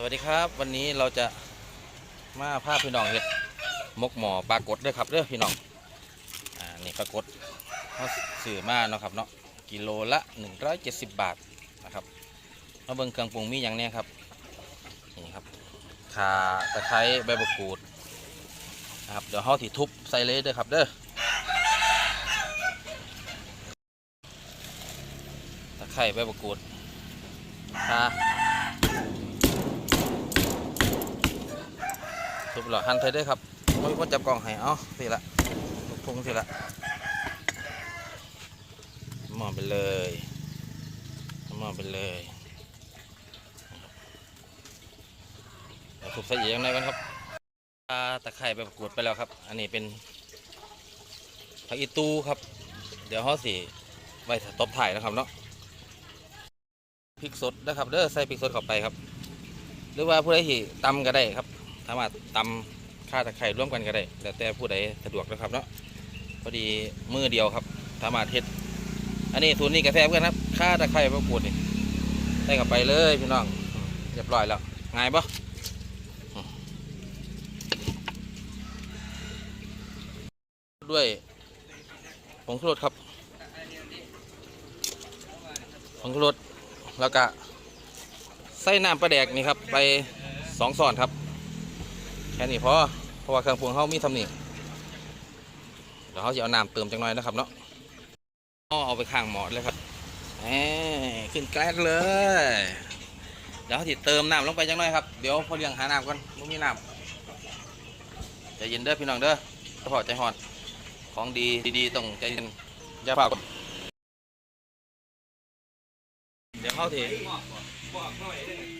สวัสดีครับ วันนี้เราจะมาพาพี่น้องเห็ดมกหมอปลากดด้วยครับเด้อพี่น้องอ่านี่ปลากดเขาสื่อมาเนาะครับเนาะกิโลละ 170 บาทนะครับมาเบิ่งเครื่องปรุงมีอย่างเนี้ยครับนี่ครับข่าตะไคร้ใบมะกรูดนะครับเดี๋ยวเขาถีทุบใส่เลยเด้อครับเด้อตะไคร้ใบมะกรูดข่าุบหล่อหันไทยได้ครับไม่มีคนจับกล่องให้เอาสิละลูกทุ่งสิละมอไปเลยมอไปเลยเดี๋ยวทุบใส่อีย่างไรกันครับปลาตะไคร้ไปประกวดไปแล้วครับ อันนี้เป็นผักอีตูครับ เดี๋ยวเขาสิไว้ตบถ่ายนะครับเนาะพริกสดนะครับเด้อใส่พริกสดเข้าไปครับ หรือว่าผู้ใดที่ตำก็ได้ครับ สามารถตำข้าตะไคร่ร่วมกันก็ได้แล้วแต่ผู้ใดสะดวกนะครับเนาะพอดีมือเดียวครับ สามารถเฮ็ดอันนี้สูตรนี้กาแฟเพื่อนครับข้าตะไคร่มะกรูดนี่ได้กลับไปเลยพี่น้องเรียบร้อยแล้วง่ายปะด้วยผงชูรสครับผงชูรสแล้วก็ใส่น้ำปลาแดกนี่ครับ ไปสองสอนครับ ค่นี้พอเพราะว่าเครื่องปรุงเขามีทำนี่เดี๋ยวเขาจะเอาน้ำเติมจังหน่อยนะครับเนาะเอาไปข้างหมอดเลยครับแหมขึ้นแกลกเลย เดี๋ยวเขาเติมน้ำลงไปจังหน่อยครับ เดี๋ยวพอเลี้ยงหาน้ำก่อนไม่มีน้ำใจเย็นเด้อพี่น้องเด้อเฉพาใจหอนของดีดีๆต้องใจเย็นอย่าเฝ้ากันเดี๋ยวเขาทีเ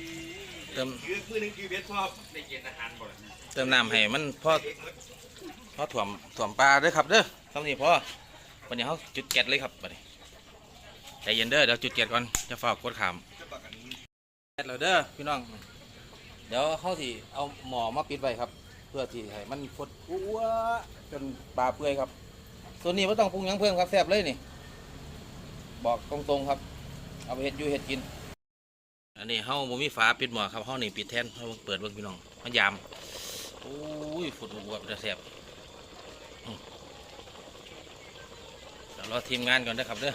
ติมคือมือหนึงคือเบสชอบได้กินอาหารบ่ล่ะเติมน้ำให้มันพอพอถ่วมถ่วมปลาเด้อครับเด้อคำนี้พอวันนี้เขาจุดแก๊สเลยครับบัดนี้ใจเย็นเด้อเดี๋ยวจุดแก๊สก่อนจะฝากกดขามแก๊สแล้วเด้อพี่น้อง เดี๋ยวเขาสิเอาหมอมาปิดไว้ครับ เพื่อที่ให้มันฟดอ้วจนปลาเปื่อยครับส่วนนี้ไม่ต้องปรุงหยังเพิ่มครับแซ่บเลยนี่ บอกตรงๆครับ เอาไปเห็ดอยู่เห็ดกิน อันนี้เฮาบ่มีฝาปิดหม้อครับเฮานี่ปิดแทนเฮาเปิดเบิ่งพี่น้องมายามโอ้ยฝุดบวบจะแซ่บเดี๋ยวรอทีมงานก่อนนะครับเด้อ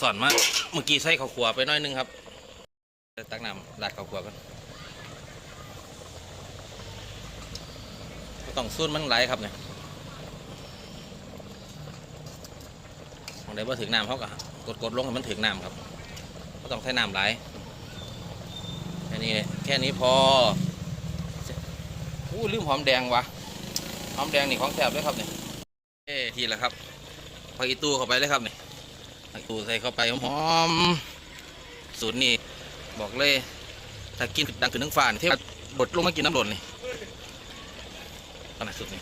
สอนมาเมื่อกี้ใส่ข้าวขัวไปน้อยนึงครับตักน้ำราดข้าวขัวกันต้องซุนมันไหลครับเนี่ยมองได้ว่าถึงน้ำเขาก็กดๆลงให้มันถึงน้ำครับ ก็ต้องใช้น้ำไหลายแค่นี้แค่นี้พออู้ลืมหอมแดงวะหอมแดงนี่ของแสบด้วยครับเนี่ยเอ้ทีละครับพออีตู้เข้าไปเลยครับเนี่ยผักอีตู้ใส่เข้าไปหอมสูตรนี้บอกเลยถ้ากินดังขึ้นทั้งฟ้านี่เทียบดลงมากินน้ำหล่นนี่ขนาดสุดนี่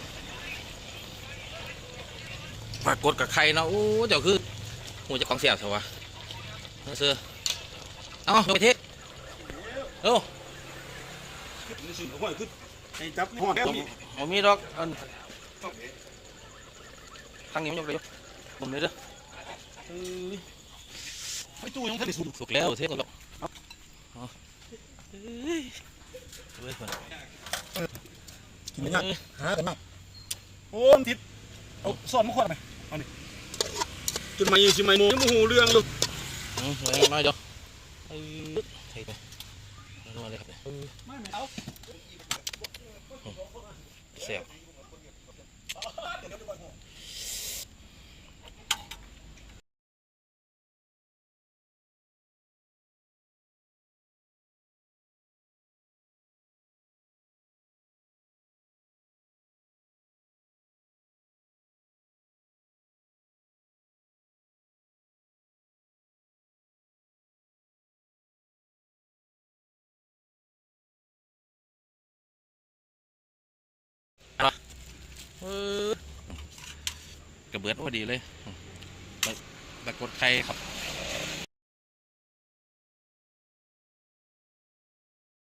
ปรากฏกับใครเนาะโอ้เจ้าคือหูจะของเสียบใช่วะเสื้อ เอาไปเทศเอ้านี่สิห้อยคือให้จับห้อยผมผมมีดอกอันทางนี้มันยกเลยผมเลยเด้อเอ้ยไปตู้ยังทันได้สุดสุกแล้วเทศก่อนหรอกเอาเอ้ยเว้ยคนกินไม่ยากหากันบ้างโอ้มนทิศเอาสอนมาขวดไหมเอานี่จนมาอยู่สิไม่มูยังบ่ฮู้เรื่องเลยอืมเอาน้อยเดียว เอ้ยเทไปนัวเลยครับเสียบ กระเบิดพอดีเลยไปปรากดไข่ครับ